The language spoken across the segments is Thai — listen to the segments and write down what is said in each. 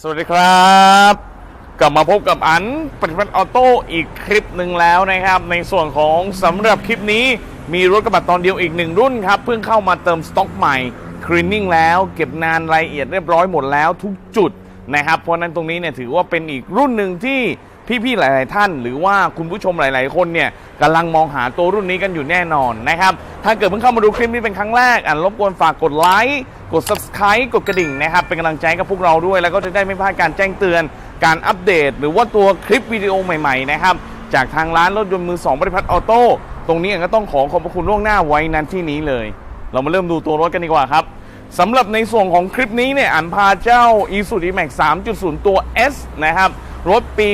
สวัสดีครับ กลับมาพบกับอันปฏิบัติออโต้อีกคลิปหนึ่งแล้วนะครับ ในส่วนของสำหรับคลิปนี้มีรถกระบะตอนเดียวอีกหนึ่งรุ่นครับ เพิ่งเข้ามาเติมสต็อกใหม่คลีนนิ่งแล้วเก็บนานรายละเอียดเรียบร้อยหมดแล้วทุกจุดนะครับ เพราะนั้นตรงนี้เนี่ยถือว่าเป็นอีกรุ่นหนึ่งที่ พี่ๆหลาย ๆ ท่าน หรือว่าคุณผู้ชมหลาย ๆ คนเนี่ยกำลังมองหาตัวรุ่นนี้กันอยู่แน่นอนนะครับ ถ้าเกิดเพิ่งเข้ามาดูคลิปนี้เป็นครั้งแรกอ่านรบกวนฝากกดไลค์กด subscribe กดกระดิ่งนะครับ เป็นกำลังใจกับพวกเราด้วย แล้วก็จะได้ไม่พลาดการแจ้งเตือน การอัปเดต หรือว่าตัวคลิปวิดีโอใหม่ ๆ นะครับ จากทางร้านรถยนต์มือ2บริพัตรออโต้ตรงนี้ก็ต้องขอขอบพระคุณล่วงหน้าไว้นั้นที่นี้เลย เรามาเริ่มดูตัวรถกันดีกว่าครับสำหรับในส่วนของคลิปนี้เนี่ยอันพาเจ้า i s u z u Max 3.0 ตัว S นะครับรถปี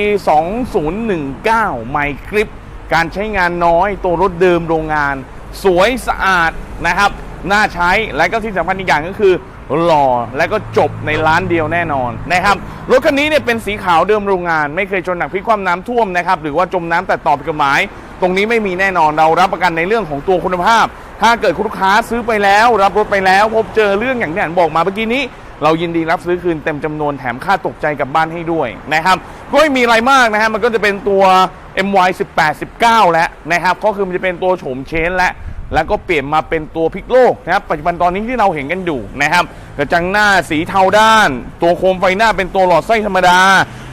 2019 ใหม่คลิป การใช้งานน้อย ตัวรถเดิมโรงงาน สวยสะอาดนะครับ น่าใช้ และก็ที่สำคัญอีกอย่างก็คือหล่อและก็จบในร้านเดียวแน่นอนนะครับ รถคันนี้เนี่ยเป็นสีขาวเดิมโรงงาน ไม่เคยชนหนักพลิกคว่ำน้ำท่วมนะครับ หรือว่าจมน้ำแต่ตอผิดกฎหมาย ตรงนี้ไม่มีแน่นอนเรารับประกันในเรื่องของตัวคุณภาพ ถ้าเกิดคุณลูกค้าซื้อไปแล้ว รับรถไปแล้ว พบเจอเรื่องอย่างที่อันบอกมาเมื่อกี้นี้ เรายินดีรับซื้อคืนเต็มจำนวนแถมค่าตกใจกับบ้านให้ด้วยนะครับก็ไม่มีอะไรมากนะฮะมันก็จะเป็นตัว MY 18 19 แล้วนะครับก็คือมันจะเป็นตัวโฉมเชนและแล้วก็เปลี่ยนมาเป็นตัวพลิกโลกนะครับปัจจุบันตอนนี้ที่เราเห็นกันอยู่นะครับกระจังหน้าสีเทาด้าน ตัวโคมไฟหน้าเป็นตัวหลอดไส้ธรรมดา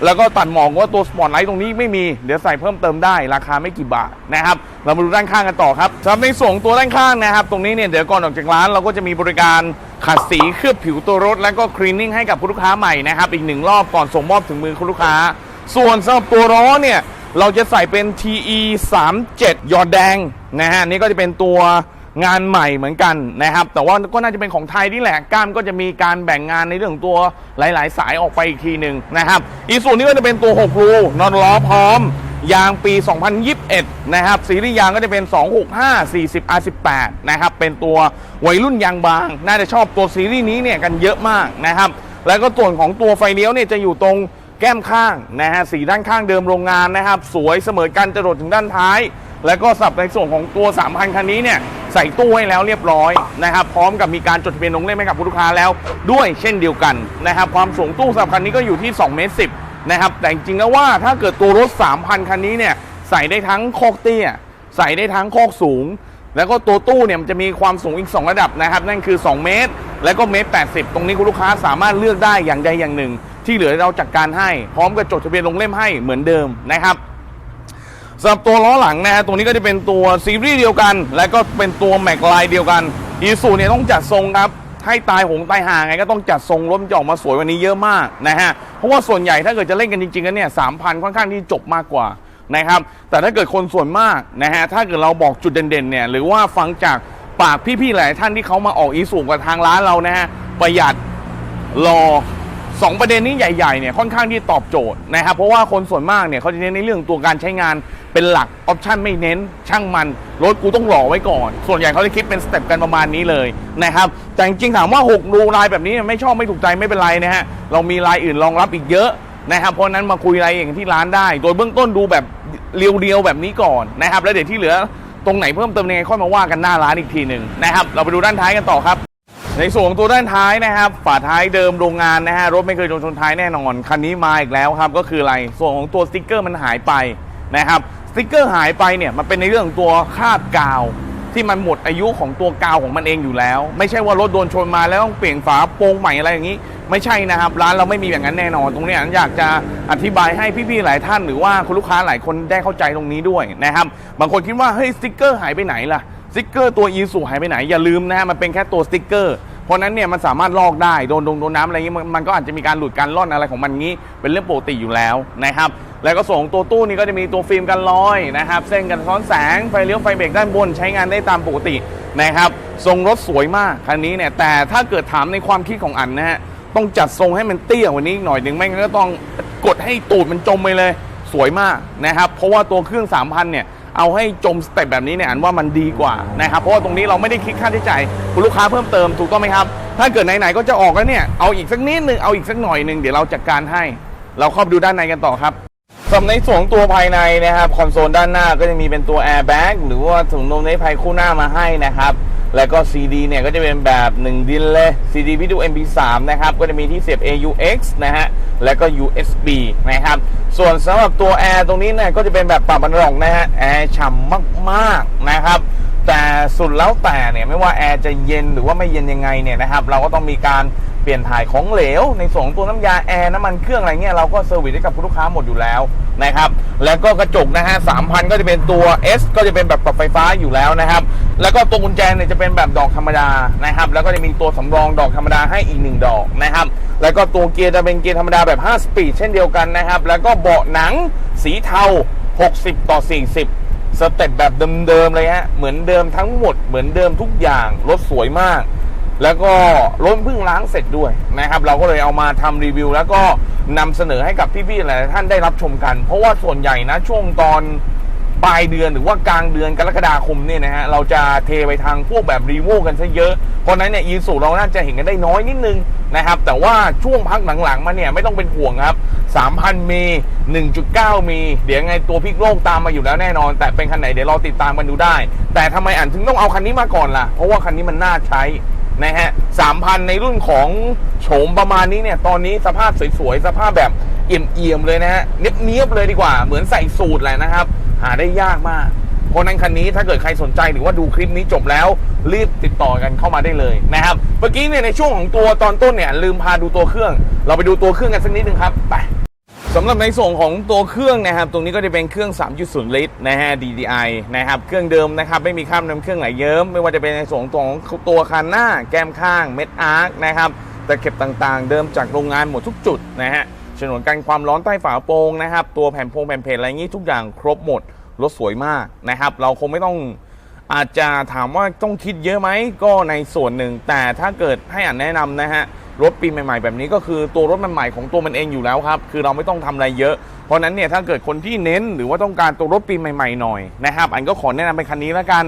แล้วก็ตัดหมอกว่าตัวสปอตไลท์ตรงนี้ไม่มีเดี๋ยวใส่เพิ่มเติมได้ราคาไม่กี่บาทนะครับเรามาดูด้านข้างกันต่อครับสำหรับในส่วนของตัวด้านข้างนะครับ ตรงนี้เนี่ยเดี๋ยวก่อนออกจากร้านเราก็จะมีบริการ ขัดสีเคลือบผิวตัวรถ แล้วก็คลีนนิ่งให้กับคุณลูกค้าใหม่นะครับ อีกหนึ่งรอบก่อนส่งมอบถึงมือคุณลูกค้า ส่วนสำหรับตัวล้อเนี่ยเราจะใส่เป็น TE 37ยอดแดงนะฮะนี่ก็จะเป็นตัวงานใหม่เหมือนกันนะครับ แต่ว่าก็น่าจะเป็นของไทยนี่แหละก้ามก็จะมีการแบ่งงานในเรื่องของตัวหลาย ๆ สายออกไปอีกทีหนึ่งนะครับอีกส่วนนี้ก็จะเป็นตัว6รูนอนล้อพร้อม ยางปี 2021 นะครับสีรีส์ยางก็จะเป็น 265 40 R18 นะครับ เป็นตัววัยรุ่นยางบาง น่าจะชอบตัวซีรีส์นี้เนี่ยกันเยอะมากนะครับ แล้วก็ส่วนของตัวไฟเลี้ยวเนี่ยจะอยู่ตรงแก้มข้างนะฮะ สีด้านข้างเดิมโรงงานนะครับ สวยเสมอกันจะรดถึงด้านท้าย แล้วก็สับในส่วนของตัว 3,000 คันนี้เนี่ยใส่ตู้ให้แล้วเรียบร้อยนะครับ พร้อมกับมีการจดทะเบียนลงเล่มให้กับผู้ลูกค้าแล้ว ด้วยเช่นเดียวกันนะครับ ความสูงตู้สำหรับคันนี้ก็อยู่ที่2เมตร10 นะครับ แต่จริงแล้วว่าถ้าเกิดตัวรถ 3,000 คันนี้เนี่ยใส่ได้ทั้งคอกเตี้ย ใส่ได้ทั้งคอกสูง แล้วก็ตัวตู้เนี่ยมันจะมีความสูงอีก 2 ระดับนะครับ นั่นคือ 2 เมตร แล้วก็เมตร 80 ตรงนี้คุณลูกค้าสามารถเลือกได้อย่างใดอย่างหนึ่ง ที่เหลือเราจัดการให้ พร้อมกับจดทะเบียนลงเล่มให้เหมือนเดิมนะครับสำหรับตัวล้อหลังนะฮะตรงนี้ก็จะเป็นตัวซีรีส์เดียวกัน และก็เป็นตัวแม็กไลน์เดียวกันอีซูเนี่ยต้องจัดทรงครับ ให้ตายหงตายห่างไงก็ต้องจัดทรงรถมันจะออกมาสวยวันนี้เยอะมากนะฮะเพราะว่าส่วนใหญ่ถ้าเกิดจะเล่นกันจริงๆกันเนี่ยสามพันค่อนข้างที่จบมากกว่านะครับแต่ถ้าเกิดคนส่วนมากนะฮะถ้าเกิดเราบอกจุดเด่นๆเนี่ยหรือว่าฟังจากปากพี่ๆหลายท่านที่เขามาออกอีสูกับทางร้านเรานะฮะประหยัดรอ สองประเด็นนี้ใหญ่ๆเนี่ยค่อนข้างที่ตอบโจทย์นะครับเพราะว่าคนส่วนมากเนี่ยเขาจะเน้นในเรื่องตัวการใช้งานเป็นหลักออปชันไม่เน้นช่างมันรถกูต้องหล่อไว้ก่อน ส่วนใหญ่เขาจะคิดเป็นสเต็ปกันประมาณนี้เลยนะครับแต่จริงๆถามว่า 6 รูลายแบบนี้ไม่ชอบไม่ถูกใจไม่เป็นไรนะฮะเรามีลายอื่นรองรับอีกเยอะนะครับเพราะฉะนั้นมาคุยรายละเอียดที่ร้านได้ โดยเบื้องต้นดูแบบเรียวๆแบบนี้ก่อนนะครับแล้วเดี๋ยวที่เหลือตรงไหนเพิ่มเติมยังไงค่อยมาว่ากันหน้าร้านอีกทีหนึ่งนะครับเราไปดูด้านท้ายกันต่อครับ ในส่วนของตัวด้านท้ายนะครับฝาท้ายเดิมโรงงานนะฮะรถไม่เคยโดนชนท้ายแน่นอนคันนี้มาอีกแล้วครับก็คืออะไรส่วนของตัวสติ๊กเกอร์มันหายไปนะครับสติ๊กเกอร์หายไปเนี่ยมันเป็นในเรื่องของตัวคาบกาว ที่มันหมดอายุของตัวกาวของมันเองอยู่แล้ว ไม่ใช่ว่ารถโดนชนมาแล้วต้องเปลี่ยนฝาโปร่งใหม่อะไรอย่างนี้ ไม่ใช่นะครับ ร้านเราไม่มีอย่างนั้นแน่นอน ตรงนี้อันอยากจะอธิบายให้พี่ๆหลายท่าน หรือว่าคุณลูกค้าหลายคนได้เข้าใจตรงนี้ด้วยนะครับบางคนคิดว่าเฮ้ยสติ๊กเกอร์หายไปไหนล่ะสติ๊กเกอร์ตัวอีสูหายไปไหนอย่าลืมนะฮะมันเป็นแค่ตัวสติ๊กเกอร์ เพราะนั้นเนี่ยมันสามารถลอกได้โดนโดนโดนน้ำอะไรอย่างนี้มันมันก็อาจจะมีการหลุดการล่อนอะไรของมันงี้ เป็นเรื่องปกติอยู่แล้วนะครับแล้วก็ส่วนของตัวตู้นี้ก็จะมีตัวฟิล์มกันรอยนะครับเส้นกันซ้อนแสงไฟเลี้ยวไฟเบรกด้านบนใช้งานได้ตามปกตินะครับทรงรถสวยมากคันนี้เนี่ยแต่ถ้าเกิดถามในความคิดของอันนะฮะต้องจัดทรงให้มันเตี้ยกว่านี้อีกหน่อยหนึ่งไม่งั้นก็ต้องกดให้ตูดมันจมไปเลย สวยมากนะครับเพราะว่าตัวเครื่อง 3,000เนี่ย เอาให้จมสเต็ปแบบนี้เนี่ยอันว่ามันดีกว่านะครับเพราะว่าตรงนี้เราไม่ได้คิดค่าใช้จ่ายคุณลูกค้าเพิ่มเติมถูกต้องไหมครับ ถ้าเกิดไหนๆก็จะออกแล้วเนี่ยเอาอีกสักนิดนึงเอาอีกสักหน่อยหนึ่งเดี๋ยวเราจัดการให้ เราเข้าไปดูด้านในกันต่อครับสำหรับในส่วนตัวภายในนะครับคอนโซลด้านหน้าก็จะมีเป็นตัวแอร์แบ็กหรือว่าถุงลมนิรภัยคู่หน้ามาให้นะครับ แล้วก็ CD เนี่ยก็จะเป็นแบบ 1 ดินเลย CD วิดีโอ MP3 นะครับ ก็จะมีที่เสียบ AUX นะฮะ แล้วก็ USB นะครับ ส่วนสำหรับตัวแอร์ตรงนี้เนี่ยก็จะเป็นแบบปรับบันรองนะฮะ แอร์ฉ่ำมาก ๆ นะครับ แต่สุดแล้วแต่เนี่ยไม่ว่าแอร์จะเย็นหรือว่าไม่เย็นยังไงเนี่ยนะครับเราก็ต้องมีการเปลี่ยนถ่ายของเหลว ในส่วนของตัวน้ำยาแอร์น้ำมันเครื่องอะไรเงี้ยเราก็เซอร์วิสให้กับผู้ลูกค้าหมดอยู่แล้วนะครับแล้วก็กระจกนะฮะ3,000ก็จะเป็นตัว S ก็จะเป็นแบบปรับไฟฟ้าอยู่แล้วนะครับแล้วก็ตัวกุญแจเนี่ยจะเป็นแบบดอกธรรมดานะครับแล้วก็จะมีตัวสำรองดอกธรรมดาให้อีกหนึ่งดอกนะครับแล้วก็ตัวเกียร์จะเป็นเกียร์ธรรมดาแบบ5สปีดเช่นเดียวกันนะครับแล้วก็เบาะหนังสีเทา60 ต่อ 40 สเต็ปแบบเดิมๆเลยฮะเหมือนเดิมทั้งหมดเหมือนเดิมทุกอย่างรถสวยมาก แล้วก็รถเพิ่งล้างเสร็จด้วยนะครับ เราก็เลยเอามาทำรีวิว แล้วก็นำเสนอให้กับพี่ๆหลายท่านได้รับชมกัน เพราะว่าส่วนใหญ่นะช่วงตอน ปลายเดือนหรือว่ากลางเดือนกรกฎาคมเนี่ยนะฮะเราจะเทไปทางพวกแบบรีโวกันซะเยอะ เพราะนั้นเนี่ยยีสูเราน่าจะเห็นกันได้น้อยนิดนึงนะครับแต่ว่าช่วงพักหลังๆมาเนี่ยไม่ต้องเป็นห่วงครับ 3,000มี1.9 มี เดี๋ยวไงตัวพิกโลกตามมาอยู่แล้วแน่นอน แต่เป็นคันไหนเดี๋ยวเรอติดตามกันดูได้ แต่ทำไมอ่านถึงต้องเอาคันนี้มาก่อนล่ะ เพราะว่าคันนี้มันน่าใช้นะฮะสามพันในรุ่นของโฉมประมาณนี้เนี่ย ตอนนี้สภาพสวยๆ สภาพแบบเอี่ยมๆเลยนะฮะเนียบๆเลยดีกว่า เหมือนใส่สูตรแหละนะครับ หาได้ยากมาก เพราะนั้นคันนี้ถ้าเกิดใครสนใจหรือว่าดูคลิปนี้จบแล้ว รีบติดต่อกันเข้ามาได้เลยนะครับ เมื่อกี้เนี่ยในช่วงของตัวตอนต้นเนี่ยลืมพาดูตัวเครื่อง เราไปดูตัวเครื่องกันสักนิดนึงครับไปสำหรับในส่วนของตัวเครื่องนะครับ ตรงนี้ก็จะเป็นเครื่อง 3.0 ลิตรนะฮะ DDI นะครับ เครื่องเดิมนะครับ ไม่มีข้ามน้ำเครื่องไหลเยิ้ม ไม่ว่าจะเป็นในส่วนของตัวคันหน้า แก้มข้าง เม็ดอาร์คนะครับ แตะเข็บต่างๆ เดิมจากโรงงานหมดทุกจุดนะฮะ ฉนวนกันความร้อนใต้ฝาโปรงนะครับ ตัวแผ่นโพงแผ่นเพจอะไรอย่างนี้ทุกอย่างครบหมด รถสวยมากนะครับ เราคงไม่ต้องอาจจะถามว่าต้องคิดเยอะไหมก็ในส่วนหนึ่ง แต่ถ้าเกิดให้อ่านแนะนำนะฮะรถปีใหม่ๆแบบนี้ก็คือตัวรถมันใหม่ของตัวมันเองอยู่แล้วครับ คือเราไม่ต้องทำอะไรเยอะ เพราะฉะนั้นเนี่ยถ้าเกิดคนที่เน้นหรือว่าต้องการตัวรถปีใหม่ๆหน่อยนะครับ อันก็ขอแนะนำเป็นคันนี้แล้วกัน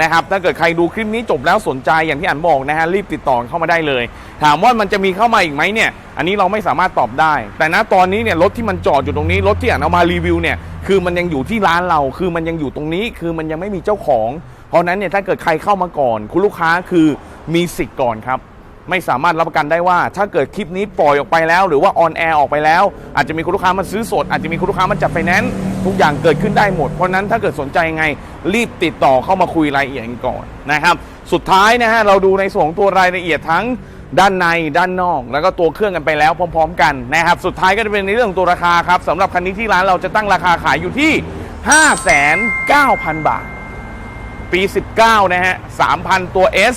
นะครับถ้าเกิดใครดูคลิปนี้จบแล้วสนใจอย่างที่อันบอกนะฮะรีบติดต่อเข้ามาได้เลย ถามว่ามันจะมีเข้ามาอีกไหมเนี่ย อันนี้เราไม่สามารถตอบได้ แต่ณตอนนี้เนี่ยรถที่มันจอดอยู่ตรงนี้รถที่อันเอามารีวิวเนี่ยคือมันยังอยู่ที่ร้านเราคือมันยังอยู่ตรงนี้ คือมันยังไม่มีเจ้าของ เพราะนั้นเนี่ยถ้าเกิดใครเข้ามาก่อน คุณลูกค้าคือมีสิทธิ์ก่อนครับ ไม่สามารถรับประกันได้ว่า ถ้าเกิดคลิปนี้ปล่อยออกไปแล้ว หรือว่าออนแอร์ออกไปแล้ว อาจจะมีคุณลูกค้ามาซื้อสด อาจจะมีคุณลูกค้ามาจัดไฟแนนซ์ทุกอย่างเกิดขึ้นได้หมด เพราะนั้นถ้าเกิดสนใจงไงรีบติดต่อเข้ามาคุยรายละเอียดกันก่อนนะครับ สุดท้ายนะฮะเราดูในส่วนของตัวรายละเอียดทั้งด้านในด้านนอก แล้วก็ตัวเครื่องกันไปแล้วพร้อม ๆ กันนะครับสุดท้ายก็จะเป็นในเรื่องตัวราคาครับสำหรับคันนี้ที่ร้านเราจะตั้งราคาขายอยู่ที่ 5,900บาท ปี 19 นะฮะ 3,000 ตัว S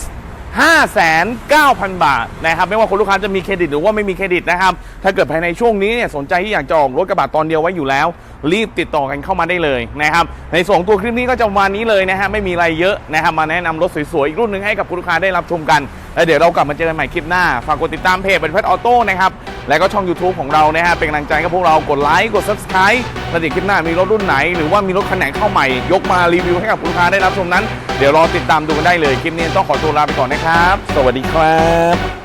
59,000 บาทนะครับไม่ว่าคุณลูกค้าจะมีเครดิตหรือว่าไม่มีเครดิตนะครับ ถ้าเกิดภายในช่วงนี้เนี่ยสนใจที่อยากจะออกรถกระบะตอนเดียวไว้อยู่แล้ว รีบติดต่อกันเข้ามาได้เลยนะครับในส่วนของตัวคลิปนี้ก็จะประมาณนี้เลยนะฮะไม่มีอะไรเยอะนะครับมาแนะนำรถสวยๆอีกรุ่นหนึ่งให้กับคุณลูกค้าได้รับชมกัน แล้วเดี๋ยวเรากลับมาเจอกันใหม่คลิปหน้า ฝากกดติดตามเพจเป็นเพชรออโต้นะครับ แล้วก็ช่อง YouTube ของเรานะฮะเป็นกำลังใจกับพวกเรากดไลค์กด Subscribe แล้วเดี๋ยวคลิปหน้ามีรถรุ่นไหน หรือว่ามีรถคันไหนเข้าใหม่ ยกมารีวิวให้กับคุณลูกค้าได้รับชมนั้น เดี๋ยวรอติดตามดูกันได้เลยคลิปนี้ต้องขอตัวลาไปก่อนนะครับ สวัสดีครับ